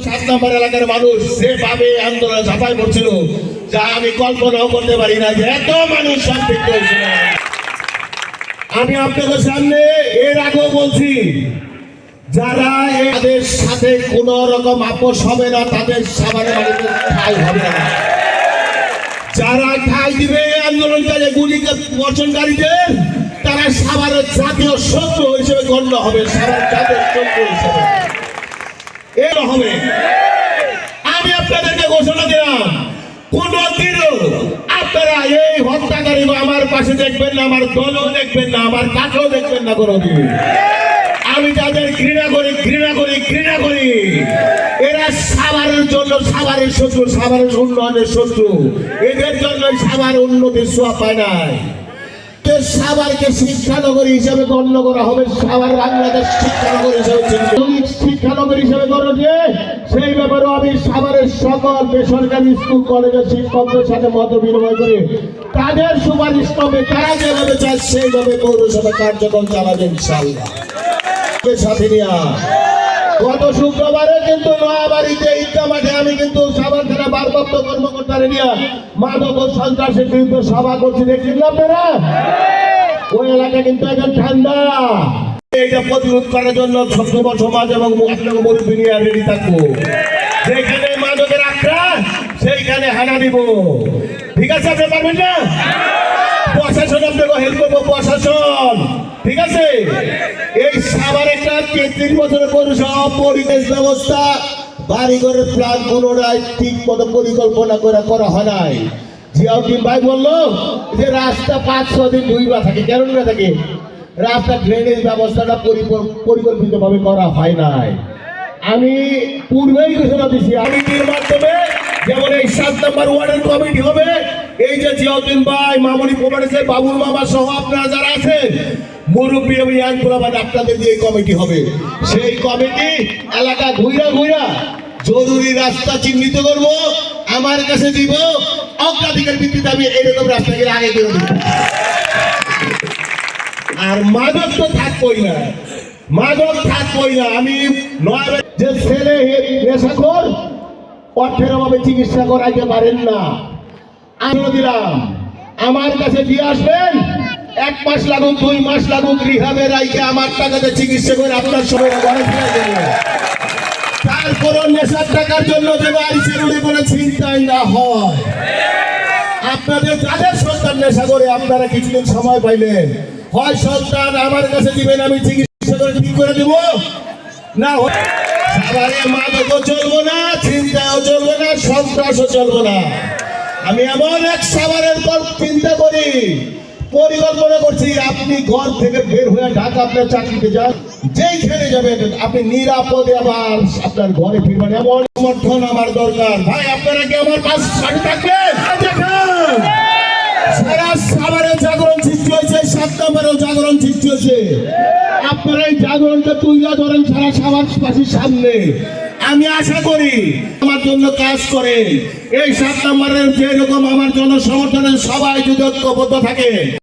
সাত নম্বর এলাকার মানুষ যেভাবে আন্দোলন ঝাঁপাই করছিল, যা আমি কল্পনাও করতে পারি না যে এত মানুষ সম্পৃক্ত হয়েছিল। আমি আপনাদের সামনে এর আগেও বলছি, যারা এদের সাথে কোন রকম আপোষ হবে না, তাদের সাবানের বাড়িতে ঠাই হবে না। যারা ঠাই দিবে আন্দোলনকারী গুলিকে বর্ষণকারীদের তারা সাভারের জাতীয় শত্রু হিসেবে গণ্য হবে সাভার জাতীয় শত্রু হিসেবে। এর হবে আমি আপনাদেরকে ঘোষণা দিলাম কোন দিনও আপনারা এই হত্যাকারী আমার পাশে দেখবেন না, আমার দলও দেখবেন না, আমার কাছেও দেখবেন না কোনোদিন। আমি তাদের ঘৃণা করি ঘৃণা করি ঘৃণা করি, এরা সাভারের জন্য সাভারের শত্রু, সাভারের উন্নয়নের শত্রু। এদের জন্য সাভার উন্নতির সোয়া পায় নাই। তো সাভারকে শিক্ষানগরী হিসাবে গণ্য করা হবে, সাভার বাংলাদেশ শিক্ষানগরী হিসাবে চিহ্নিত। যদি শিক্ষানগরী হিসাবে গণ্য দিয়ে সেই ব্যাপারেও আমি সাভারের সকল বেসরকারি স্কুল, কলেজের শিক্ষকদের সাথে মত বিনিময় করে তাদের সুপারিশ পাবে তারা যেভাবে চায় সেইভাবে পৌরসভা কার্যক্রম চালাবে ইনশাল্লাহ সাথে নিয়া গত শুক্রবারে কিন্তু নোয়াবাড়িতে ঈদগা মাঠে আমি কিন্তু সাভার থানা ভারপ্রাপ্ত কর্মকর্তারে নিয়ে মাদক ও সন্ত্রাসের বিরুদ্ধে সভা করছি, দেখছেন না আপনারা? ওই এলাকা কিন্তু এখন ঠান্ডা। এইটা প্রতিরোধ করার জন্য সভ্য সমাজ এবং আপনাকে মুরব্বী নিয়ে রেডি থাকব। যেখানে সেইখানে হানা দিব। ঠিক আছে, আপনি পারবেন না? প্রশাসন আপনাকে হেল্প করব, প্রশাসন। ঠিক আছে? এই সাবার একটা তেত্রিশ বছরের পৌরসভা পরিবেশ ব্যবস্থা। বাড়িঘরের প্ল্যান পুনরায় ঠিক মতো পরিকল্পনা করে করা হয় নাই। জিয়াউদ্দিন ভাই বলল যে, রাস্তা পাঁচ, ছ দিন ধুইবা থাকে। কেন না থাকে? রাস্তা ড্রেনেজ ব্যবস্থাটা পরিকল্পিত ভাবে করা হয় নাই। আমি পূর্বেই ঘোষণা দিচ্ছি কমিটির মাধ্যমে যেমন এই সাত নম্বর ওয়ার্ডের কমিটি হবে, এই যে জিয়াউদ্দিন ভাই, মামুনি প্রমাণের বাবুল মামা সহ আপনারা যারা আছেন, মুরব্বী এবং ইয়াং প্রমাণ আপনাদের দিয়ে কমিটি হবে। সেই কমিটি এলাকা ঘুরা ঘুরা জরুরি রাস্তা চিহ্নিত করব, আমার কাছে দিব, অগ্রাধিকার ভিত্তিতে আমি এরকম রাস্তাকে আগে করে দিব। আর মাদক তো থাকবই না, মাদক থাকবই না, আমি নয় যে ছেলে নেশাখোর অর্থের অভাবে চিকিৎসা করাইতে পারেন না। আমি দিলাম, আমার কাছে দিয়ে আসবেন, এক মাস লাগুক, দুই মাস লাগুক, রিহাবে রাইকে আমার টাকাতে চিকিৎসা করে আপনার সবাই ঘরে ফিরে দেবে। তারপরও নেশার টাকার জন্য যে আইসি রুড়ি করে চিন্তাই না হয়। আপনাদের, যাদের সন্তান নেশা করে, আপনারা কিছুদিন সময় পাইলেন। হয় সন্তান আমার কাছে দিবেন, আমি চিকিৎসা করে ঠিক করে দিব। না হয় সাভারে মাদকও চলবো না, চিন্তাও চলবো না, সন্ত্রাসও চলবো না। আমি এমন এক সাভারের পর চিন্তা করি, পরিকল্পনা করছি, আপনি ঘর থেকে বের হয়ে ঢাকা আপনার চাকরিতে যান, যেইখানে যাবেন, আপনি নিরাপদে আবার আপনার ঘরে ফিরবেন। এমন সমর্থন আমার দরকার। ভাই, আপনারা কি আমার পাশ সাথে থাকবেন? সারা সাভারে জাগরণ সৃষ্টি হয়েছে, সাত নম্বরেও জাগরণ সৃষ্টি হয়েছে। জাগরণটা তুইলা ধরেন সারা সাভারবাসীর সামনে। আমি আশা করি আমার জন্য কাজ করে। এই সাত নম্বরের যেরকম আমার জন্য সমর্থনের সবাই যদি ঐক্যবদ্ধ থাকে।